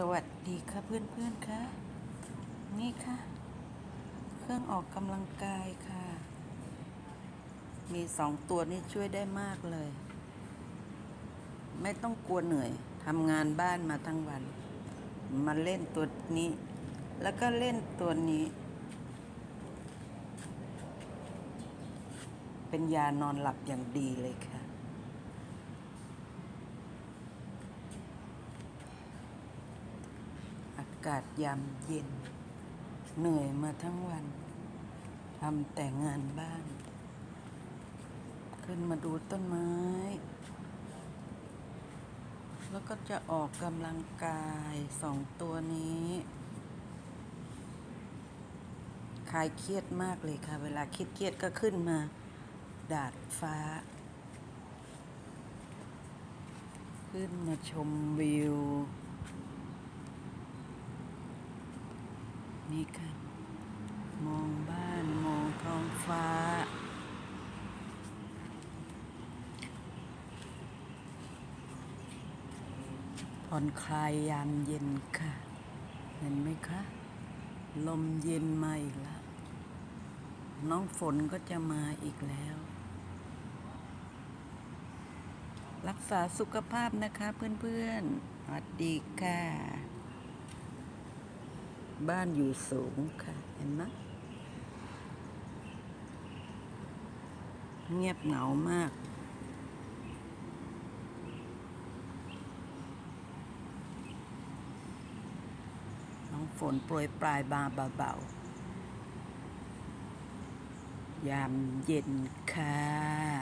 สวัสดีค่ะเพื่อนๆค่ะ นี่ค่ะ เครื่องออกกำลังกายค่ะ มีสองตัวนี้ช่วยได้มากเลย ไม่ต้องกลัวเหนื่อยทำงานบ้านมาทั้งวัน มาเล่นตัวนี้ แล้วก็เล่นตัวนี้ เป็นยานอนหลับอย่างดีเลยค่ะ อากาศยามเย็น เหนื่อยมาทั้งวันทำแต่งานบ้าน ขึ้นมาดูต้นไม้ แล้วก็จะออกกำลังกายสองตัวนี้คลายเครียดมากเลยค่ะ เวลาคิดเครียดก็ขึ้นมา ดาดฟ้า ขึ้นมาชมวิว นี่ค่ะ มองบ้านมองท้องฟ้า ผ่อนคลายยามเย็นค่ะ เห็นไหมคะ ลมเย็นมาอีกแล้ว น้องฝนก็จะมาอีกแล้ว รักษาสุขภาพนะคะเพื่อนๆสวัสดีค่ะ บ้านอยู่สูงค่ะเห็นไหมเงียบเหงามาก น้องฝนโปรยปลายบาเบาๆ ยามเย็นค่ะ